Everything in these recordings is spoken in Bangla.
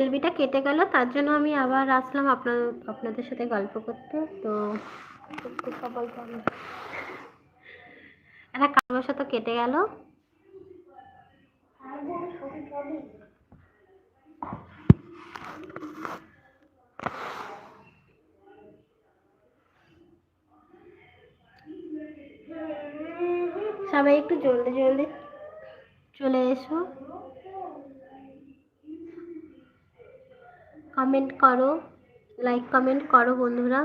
এলবিটা কেটে গেল, তার জন্য আমি আবার আসলাম আপনার, আপনাদের সাথে গল্প করতে, তো একটু একটা কারণবশত কেটে গেল। সবাই একটু জলদি জলদি চলে এসো। কমেন্ট করো লাইক কমেন্ট করো বন্ধুরা।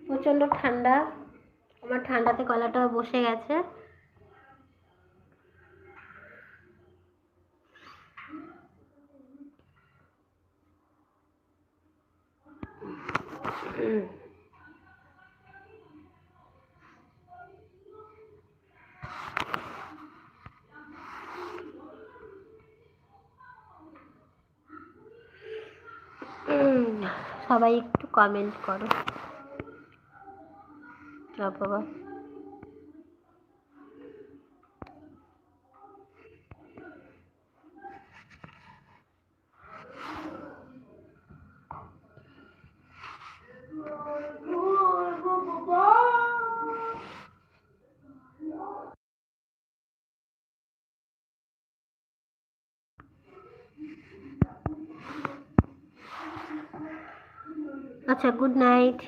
প্রচণ্ড ঠান্ডা আমার ঠান্ডাতে গলাটা বসে গেছে। উম, সবাই একটু কমেন্ট করো। বাবা। আচ্ছা গুড নাইট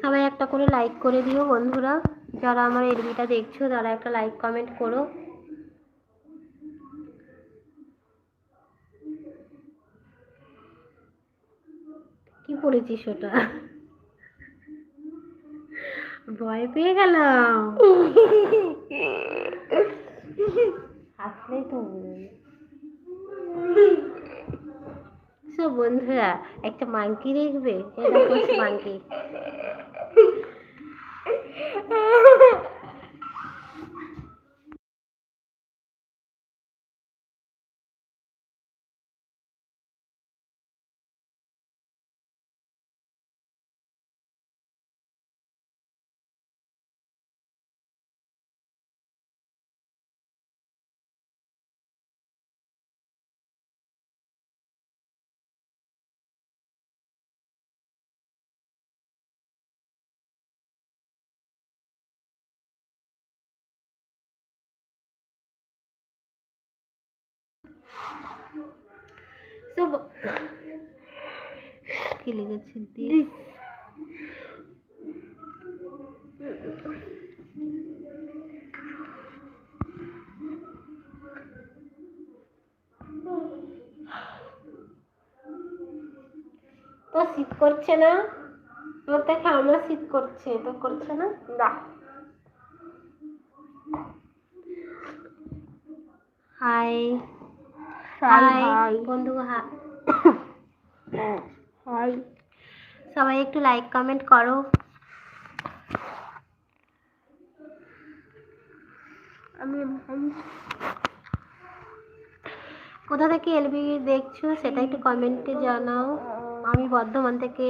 সবাই একটা করে লাইক করে দিও বন্ধুরা। যারা আমার এলবিটা দেখছ, তারা একটা লাইক কমেন্ট করো। কি পড়েছিস ওটা? ভয় পেয়ে গেলাম। হাসলেই তো। বন্ধুরা একটা মাংকি দেখবে? এটা মাংকি তো কি লেগেছে দিয়ে তো শীত করছে না? তোর দেখে আমার শীত করছে তো করছে না? না। হাই হাই বন্ধু হাই সবাই একটু লাইক কমেন্ট করো। আমি কোথা থেকে এলবি দেখছ সেটা একটু কমেন্টে জানাও। আমি বর্ধমান থেকে।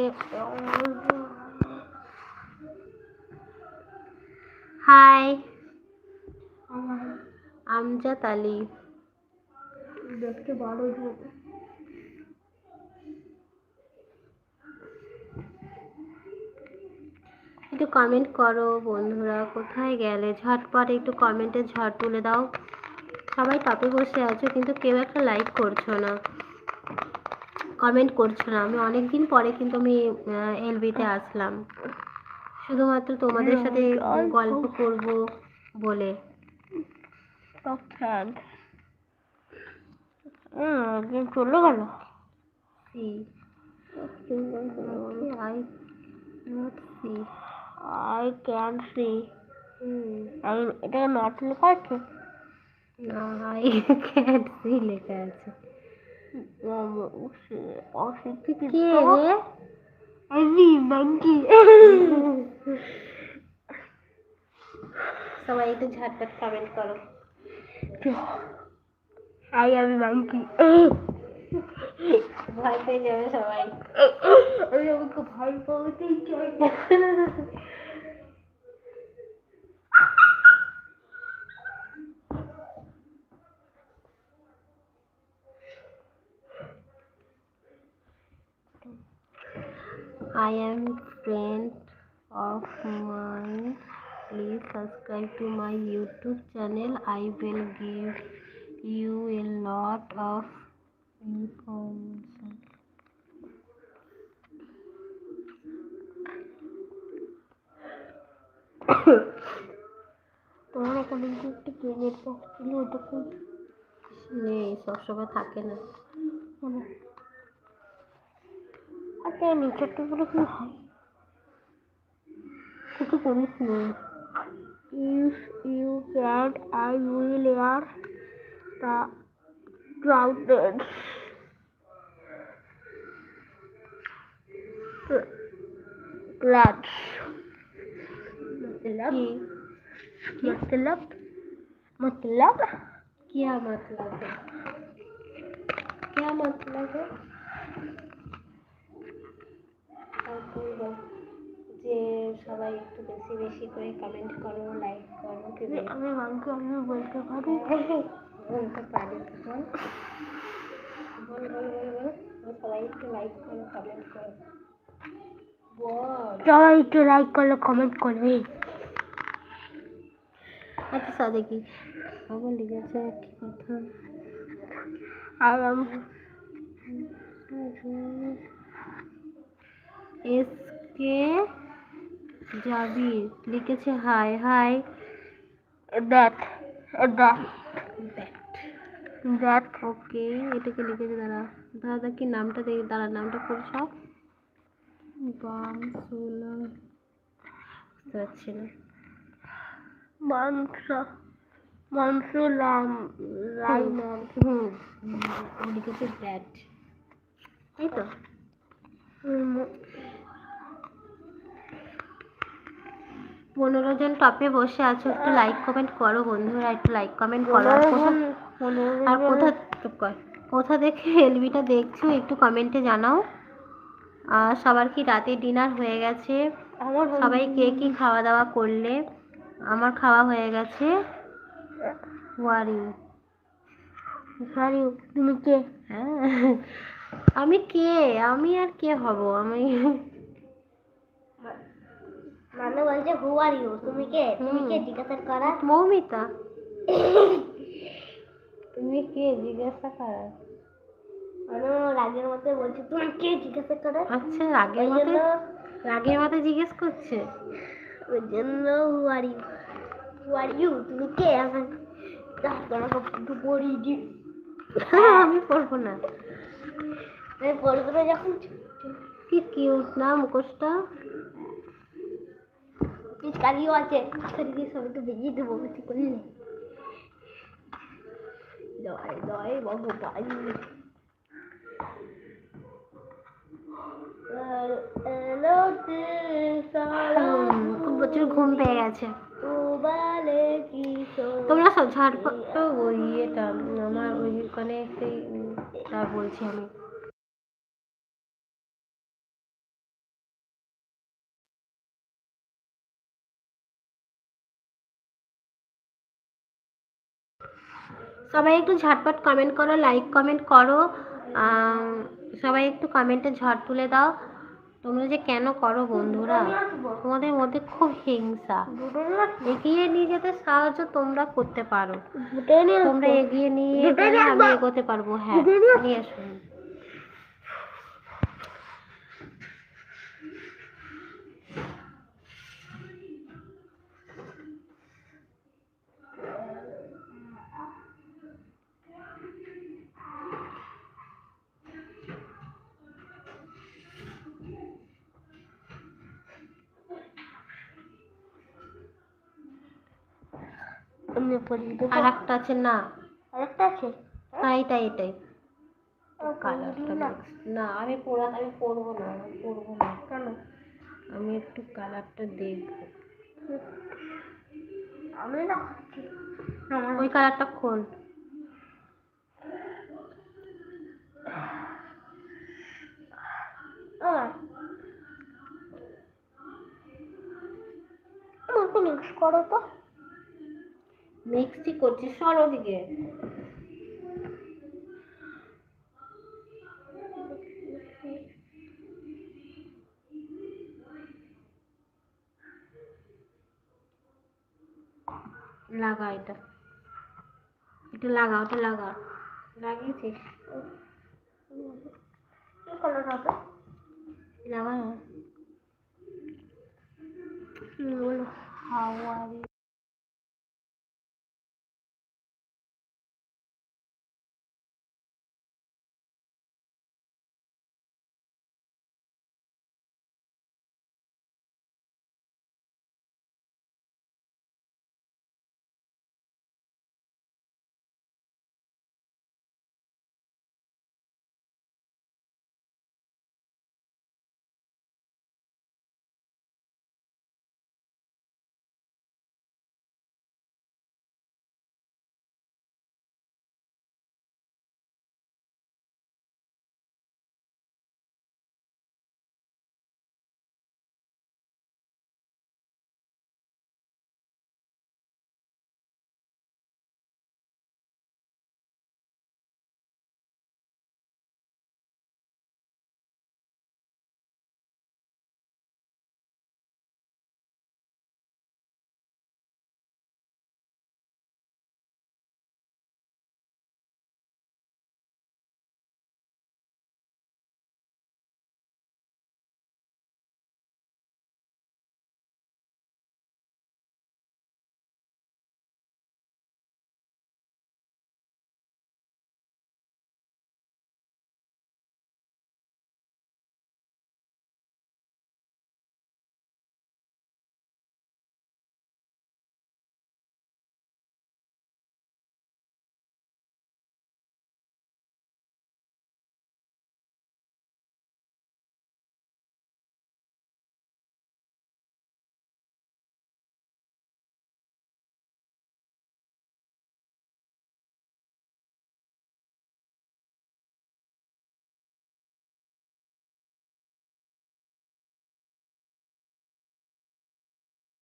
হাই আমজাদ আলী। দেখতে ভালো একটু কমেন্ট করো বন্ধুরা কোথায় গেলে? ঝটপট একটু কমেন্টে ঝড় তুলে দাও। সবাই টপে বসে আছো কিন্তু কেউ একটা লাইক করছ না কমেন্ট করছ না। আমি অনেক দিন পরে কিন্তু আমি এলবিতে আসলাম। শুধুমাত্র তোমাদের সাথে গল্প করব বলে। হুম চলে গেল। See I not see I can see. আমি এটা নট লেখা আছে? না আই ক্যান্ট সি লেখা আছে। অশিক্ষিত আমি মাঙ্কি সবাই একটু ঝটপট কমেন্ট করো। আই আমি মাঙ্কি ভয় পেয়ে যাবে সবাই আমি আমাকে ভাই পাওয়াতেই চাই I am friend of mine. Please subscribe to my YouTube channel. I will give you a lot of information. তোমার যে একটা পেনের বক্স ছিল ওটা কোন নেই সবসময় থাকে না। মানে আচ্ছা নিচেরটা গুলো কি হয়? কিছু করিস নি। If you can I will air the crowded class मतलब কি मतलब मतलब क्या मतलब है क्या मतलब है আর বলবো যে সবাই একটু বেশি বেশি করে কমেন্ট করো লাইক করো কি বলবো? আমি মাকে আমি বলতে পারি বলতে পারি তো বল বল বল বল সবাই একটু লাইক করো কমেন্ট করো বল সবাই একটু লাইক করলে কমেন্ট করবে। আচ্ছা সাদেকি আবার লিখেছে কি কথা? আর আমি এস কে জাবির লিখেছে hi hi that that that okay এটাকে লিখেছে দাঁড়া। দাদা কি নামটা দেখি দাঁড়া নামটা পড়ে সব বামসুলা বুঝতে পারছি না। মাংস হুম লিখেছে ব্যাট। তাই তো। পনেরো জন টপে বসে আছো একটু লাইক কমেন্ট করো বন্ধুরা একটু লাইক কমেন্ট করো। আর কোথা- কোথা চুপ কর কোথা দেখে এলবিটা দেখছ একটু কমেন্টে জানাও। আর সবার কি রাতে ডিনার হয়ে গেছে? সবাই কে কি খাওয়া দাওয়া করলে? আমার খাওয়া হয়ে গেছে। তুমি কে? হ্যাঁ। আমি কে? আমি আর কে হব? আমি মানে বলছে হু আর ইউ তুমি কে? তুমি কে জিজ্ঞাসা করা মৌমিতা। তুমি কে জিজ্ঞাসা করা মানে রাগের মধ্যে বলছে তুমি কে জিজ্ঞাসা করা আচ্ছা রাগের ওই রাগের মাথায় জিজ্ঞেস করছে। ওই জন্য হু are you who are you তুমি কে? আমার একটু পড়ি দি আমি পড়ব না। আমি পড়ব না যখন। কি কিউট না মুখোশটা? পিচকারিও আছে পিচকারি দিয়ে সবাইকে ভেজিয়ে দেবো বেশি করলে ঘুম পেয়ে গেছে। তোমরা সব ঝাড়পট ওই ইয়েটা আমার ওই ওখানে সেই বলছি আমি। সবাই একটু ঝটপট কমেন্ট করো লাইক কমেন্ট করো সবাই একটু কমেন্টে ঝড় তুলে দাও। তোমরা যে কেন করো বন্ধুরা? তোমাদের মধ্যে খুব হিংসা। এগিয়ে নিয়ে যেতে সাহায্য তোমরা করতে পারো। তোমরা এগিয়ে নিয়ে আমি এগোতে পারব হ্যাঁ নিয়ে নিয়ে এমনি পরিয়ে আর একটা আছে না। আরেকটা আছে? না এটাই এটাই কালারটা না আমি পড়া আমি পরবো না আমি পরবো না। কেন? আমি একটু কালারটা দেখব। আমি না ওই কালারটা খোল। করো তো। মিক্সি করছি সর ওদিকে লাগা এটা। এটা লাগা ওটা লাগা। লাগিয়েছিস কি কালার হবে? লাগা না বলো হাওয়ারি।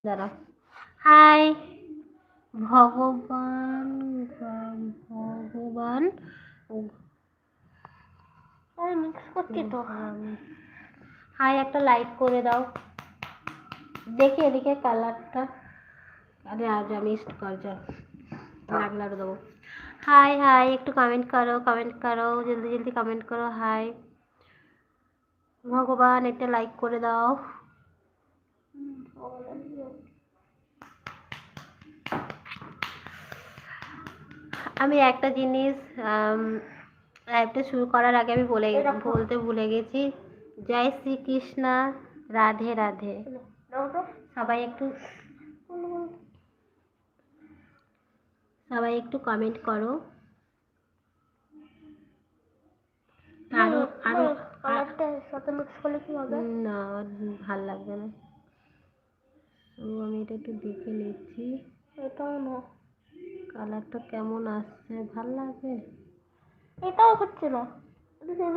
দাঁড়া। হাই। ভগবান ভগবান হাই, একটা লাইক করে দাও। দেখি এদিকে কালারটা আরে, আজ আমি ইস্ট কর, যা। লাগলে আরও দেবো। হাই হাই, একটু কমেন্ট করো কমেন্ট করো, জলদি জলদি কমেন্ট করো, হাই। ভগবান, একটা লাইক করে দাও। আমি একটা জিনিস লাইভটা শুরু করার আগে আমি বলে বলতে ভুলে গেছি। জয় শ্রীকৃষ্ণ রাধে রাধে। সবাই একটু সবাই একটু কমেন্ট করো। আরও আরও না ভালো লাগবে না। আমি এটা একটু দেখে নিচ্ছি। এটাও না। কালারটা কেমন আসছে? ভালো লাগবে এটাও হচ্ছে না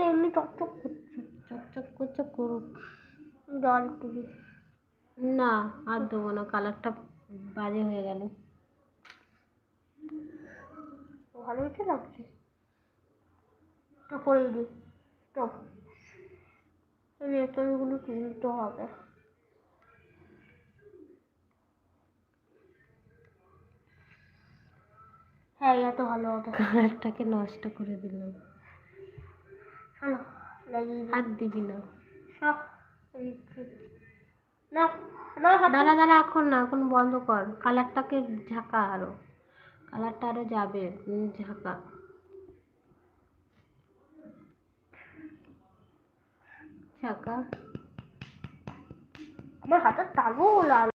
এমনি চকচক করছে। চকচক করছে করুক। জল টুবি না আর দেবো না কালারটা বাজে হয়ে গেল। ভালো হয়েছে লাগছে? তো করে দিই। তো। এই লেটারগুলো তুলতে হবে। এটা তো ভালো হবে। কালারটাকে নষ্ট করে দিলাম। আর দিবি না। হাত দাঁড়া দাঁড়া এখন না এখন বন্ধ কর। কালারটাকে ঝাঁকা আরও। কালারটা আরও যাবে ঝাঁকা। ঝাঁকা। আমার হাতের তালুও লাল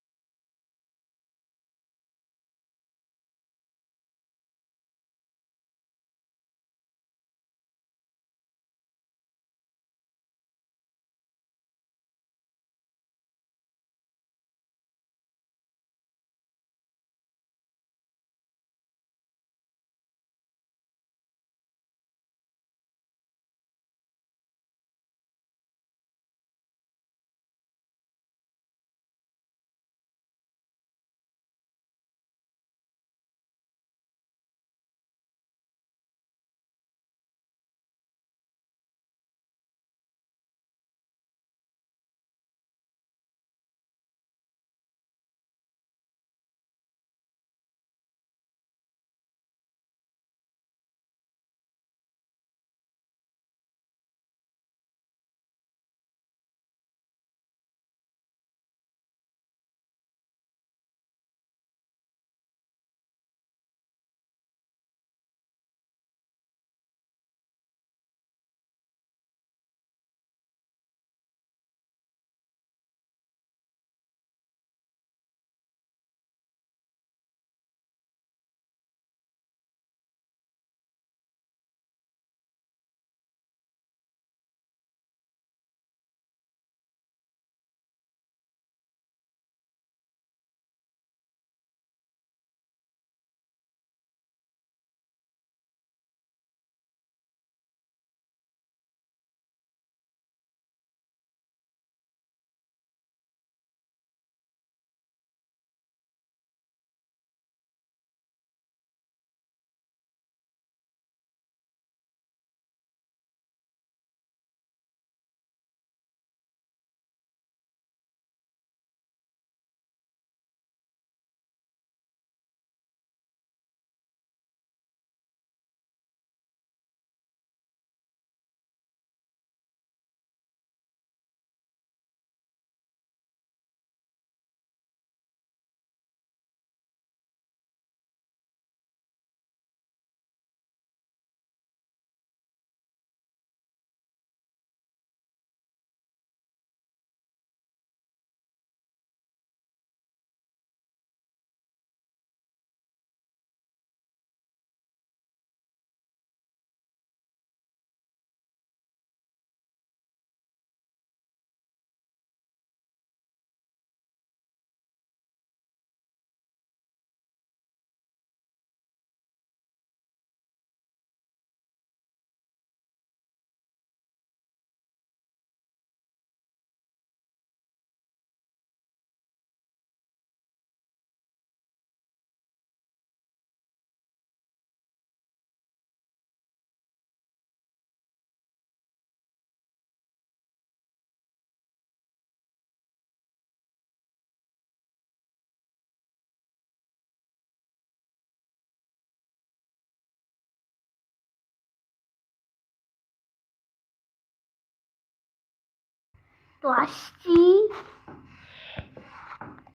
তো আসছি